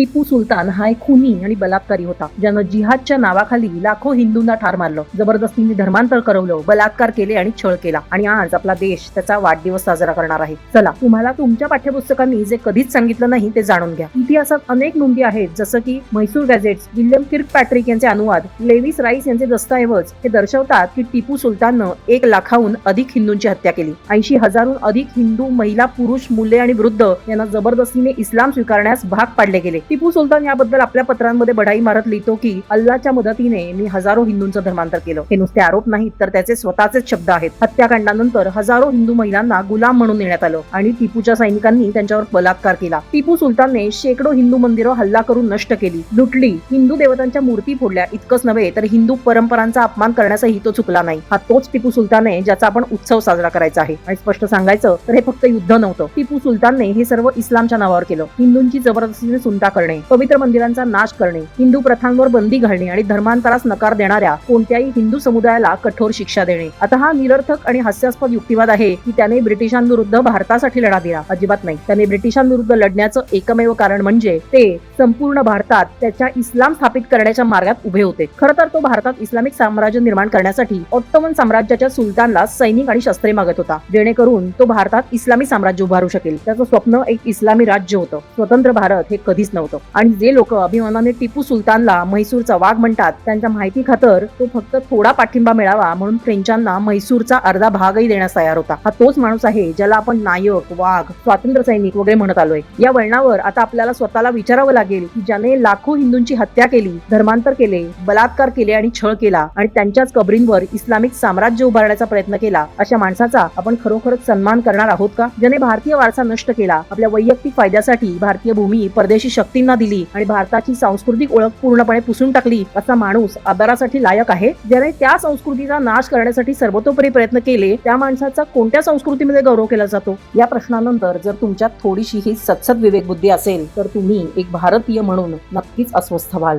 टिपू सुलतान हा एक खुनी आणि बलात्कारी होता ज्यानं जिहादच्या नावाखाली लाखो हिंदूंना ठार मारलं जबरदस्तीने धर्मांतर करवलं बलात्कार केले आणि छळ केला. आणि आज आपला देश त्याचा वाढदिवस साजरा करणार आहे. चला तुम्हाला तुमच्या पाठ्यपुस्तकांनी जे कधीच सांगितलं नाही ते जाणून घ्या. इतिहासात अनेक नोंदी आहेत जसं की Mysore gazettes William Kirkpatrick यांचे अनुवाद लेविस राईस यांचे दस्तऐवज हे दर्शवतात की टिपू सुलताननं एक लाखाहून अधिक हिंदूंची हत्या केली. ऐंशी हजारहून अधिक हिंदू महिला पुरुष मुले आणि वृद्ध यांना जबरदस्तीने इस्लाम स्वीकारण्यास भाग पाडले गेले. टिपू सुलतान याबद्दल आपल्या पत्रांमध्ये बढाई मारत लिहितो की अल्लाच्या मदतीने मी हजारो हिंदूंचं धर्मांतर केलं. हे नुसते आरोप नाहीत तर त्याचे स्वतःचेच शब्द आहेत. हत्याकांडानंतर हजारो हिंदू महिलांना गुलाम म्हणून नेण्यात आलं आणि टिपूच्या सैनिकांनी त्यांच्यावर बलात्कार केला. टिपू सुलतानने शेकडो हिंदू मंदिरं हल्ला करून नष्ट केली. लुटली. हिंदू देवतांच्या मूर्ती फोडल्या. इतकंच नव्हे तर हिंदू परंपरांचा अपमान करण्याचाही तो चुकला नाही. हा तोच टिपू सुलतान आहे ज्याचा आपण उत्सव साजरा करायचा आहे. आणि स्पष्ट सांगायचं तर हे फक्त युद्ध नव्हतं. टिपू सुलतानने हे सर्व इस्लामच्या नावावर केलं. हिंदूंची जबरदस्तीने सुनता करणे पवित्र मंदिरांचा नाश करणे हिंदू प्रथांवर बंदी घालणे आणि धर्मांतरास नकार देणाऱ्या कोणत्याही हिंदू समुदायाला कठोर शिक्षा देणे. आता हा निरर्थक आणि हास्यास्पद युक्तिवाद आहे की त्याने ब्रिटिशांविरुद्ध भारतासाठी लढा दिला. अजिबात नाही. त्याने ब्रिटिशांविरुद्ध लढण्याचं एकमेव कारण म्हणजे ते संपूर्ण भारतात त्याच्या इस्लाम स्थापित करण्याच्या मार्गात उभे होते. खरं तर तो भारतात इस्लामिक साम्राज्य निर्माण करण्यासाठी ऑट्टोमन साम्राज्याच्या सुलतानला सैनिक आणि शस्त्रे मागत होता. जेणेकरून तो भारतात इस्लामी साम्राज्य उभारू शकेल. त्याचं स्वप्न एक इस्लामी राज्य होतं. स्वतंत्र भारत हे कधीच नव्हतं. आणि जे लोक अभिमानाने टिपू सुलतानला म्हैसूरचा वाघ म्हणतात त्यांच्या माहिती खातर तो फक्त थोडा पाठिंबा मिळावा म्हणून फ्रेंचांना म्हैसूरचा अर्धा भागही देण्यास तयार होता. हा तोच माणूस आहे ज्याला आपण नायक वाघ स्वातंत्र्य सैनिक वगैरे म्हणत आलोय. या वळणावर आता आपल्याला स्वतःला विचारावं लागेल की ज्याने लाखो हिंदूंची हत्या केली धर्मांतर केले बलात्कार केले आणि छळ केला आणि त्यांच्याच कबरींवर इस्लामिक साम्राज्य उभारण्याचा प्रयत्न केला अशा माणसाचा आपण खरोखरच सन्मान करणार आहोत का? ज्याने भारतीय वारसा नष्ट केला आपल्या वैयक्तिक फायद्यासाठी भारतीय भूमी परदेशी शक्तींना दिली आणि भारताची सांस्कृतिक ओळख पूर्णपणे पुसून टाकली असा माणूस आदरासाठी लायक आहे. ज्याने त्या संस्कृतीचा नाश करण्यासाठी सर्वतोपरी प्रयत्न केले त्या माणसाचा कोणत्या संस्कृतीमध्ये गौरव केला जातो? या प्रश्नानंतर जर तुमच्यात थोडीशी ही सत्सद विवेकबुद्धी असेल तर तुम्ही एक भारतीय म्हणून नक्कीच अस्वस्थ व्हाल.